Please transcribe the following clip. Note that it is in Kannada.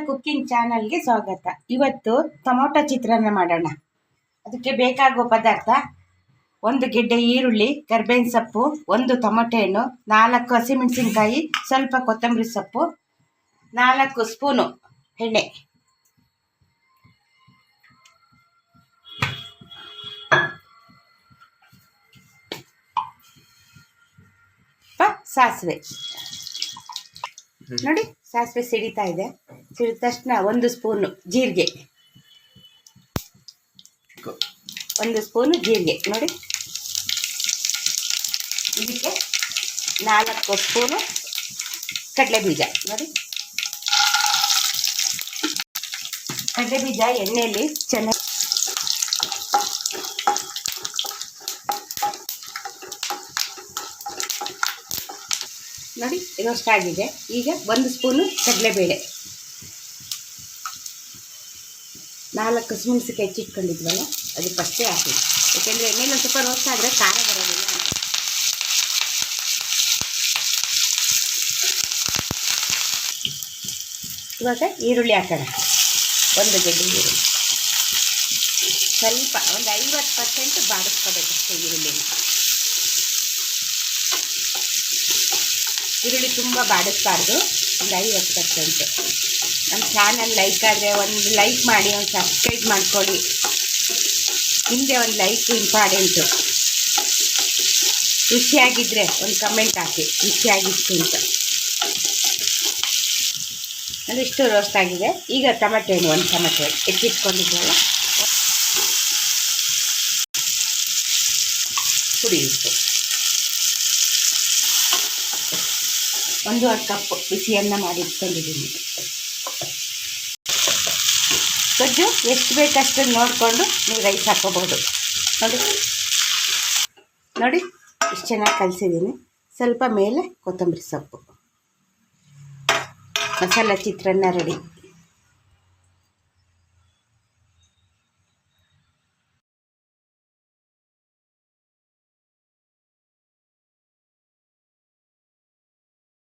ಕುಕ್ಕಿಂಗ್ ಚಾನಲ್ಗೆ ಸ್ವಾಗತ. ಇವತ್ತು ಟೊಮೊಟೊ ಚಿತ್ರಾನ್ನ ಮಾಡೋಣ. ಅದಕ್ಕೆ ಬೇಕಾಗುವ ಪದಾರ್ಥ ಒಂದು ಗೆಡ್ಡೆ ಈರುಳ್ಳಿ, ಕರ್ಬೇವಿನ ಸೊಪ್ಪು, ಒಂದು ಟೊಮೊಟೊ ಹಣ್ಣು, ನಾಲ್ಕು ಹಸಿಮೆಣಸಿನ್ಕಾಯಿ, ಸ್ವಲ್ಪ ಕೊತ್ತಂಬರಿ ಸೊಪ್ಪು, ನಾಲ್ಕು ಸ್ಪೂನು ಎಣ್ಣೆ. ಸಾಸಿವೆ. ನೋಡಿ, ಸಾಸಿವೆ ಸಿಡಿತಾ ಇದೆ. ಸಿಡಿದ ತಕ್ಷಣ ಒಂದು ಸ್ಪೂನು ಜೀರಿಗೆ. ಒಂದು ಸ್ಪೂನು ಜೀರಿಗೆ. ನೋಡಿ. ಇದಕ್ಕೆ ನಾಲ್ಕು ಸ್ಪೂನು ಕಡಲೆ ಬೀಜ ನೋಡಿ. ಕಡಲೆ ಬೀಜ ಎಣ್ಣೆಯಲ್ಲಿ ಚೆನ್ನಾಗಿ ನೋಡಿ ಇರೋಷ್ಟಾಗಿದೆ ಈಗ ಒಂದು ಸ್ಪೂನು ಕಡಲೆಬೇಳೆ. ನಾಲ್ಕು ಹಸಿಮೆಣಸಿಕಾಯಿ ಹೆಚ್ಚಿಟ್ಕೊಂಡಿದ್ವಲ್ಲ ಅದು ಫಸ್ಟೇ ಹಾಕಿ. ಯಾಕೆಂದರೆ ಎಣ್ಣೆಲಿ ಒಂದು ಸ್ವಲ್ಪ ರೋಸ್ಟ್ ಆದರೆ ಖಾರ ಬರೋದಿಲ್ಲ ಇವಾಗ ಈರುಳ್ಳಿ ಹಾಕೋಣ. ಒಂದು ಗೆಡ್ಡೆ ಈರುಳ್ಳಿ. ಸ್ವಲ್ಪ, ಒಂದು ಐವತ್ತು ಪರ್ಸೆಂಟ್ ಬಾಡಿಸ್ಕೋಬೇಕಷ್ಟೇ ಈರುಳ್ಳಿನ. ಈರುಳ್ಳಿ ತುಂಬ ಬಾಡಿಸ್ಬಾರ್ದು. ಒಂದು ಐವತ್ತು ಪರ್ಸೆಂಟ್. ನಮ್ಮ ಚಾನಲ್ ಲೈಕ್ ಆದರೆ ಒಂದು ಲೈಕ್ ಮಾಡಿ, ಒಂದು ಸಬ್ಸ್ಕ್ರೈಬ್ ಮಾಡ್ಕೊಳ್ಳಿ. ಹಿಂದೆ ಒಂದು ಲೈಕ್ ಇಂಪಾರ್ಟೆಂಟು ರುಚಿಯಾಗಿದ್ದರೆ ಒಂದು ಕಮೆಂಟ್ ಹಾಕಿ. ರುಚಿಯಾಗಿತ್ತು ಅಂತ. ಇಷ್ಟು ರೋಸ್ಟ್ ಆಗಿದೆ. ಈಗ ಟೊಮೆಟೊ ಹಣ್ಣು ಒಂದು ಟೊಮೆಟೊ ಹೆಚ್ಚಿಟ್ಕೊಂಡಿದ್ದೆಲ್ಲ ಕುಡಿಯಿತು ಒಂದೂವರೆ ಕಪ್ ಬಿಸಿಯನ್ನ ಮಾಡಿ ಇಟ್ಕೊಂಡಿದ್ದೀನಿ. ಗೊಜ್ಜು ಎಷ್ಟು ಬೇಕಷ್ಟು ನೋಡಿಕೊಂಡು ನೀವು ರೈಸ್ ಹಾಕೋಬೋದು ನೋಡಿ. ನೋಡಿ, ಇಷ್ಟು ಚೆನ್ನಾಗಿ ಕಲಿಸಿದ್ದೀನಿ. ಸ್ವಲ್ಪ ಮೇಲೆ ಕೊತ್ತಂಬರಿ ಸೊಪ್ಪು. ಮಸಾಲೆ ಚಿತ್ರಾನ್ನ ರೆಡಿ.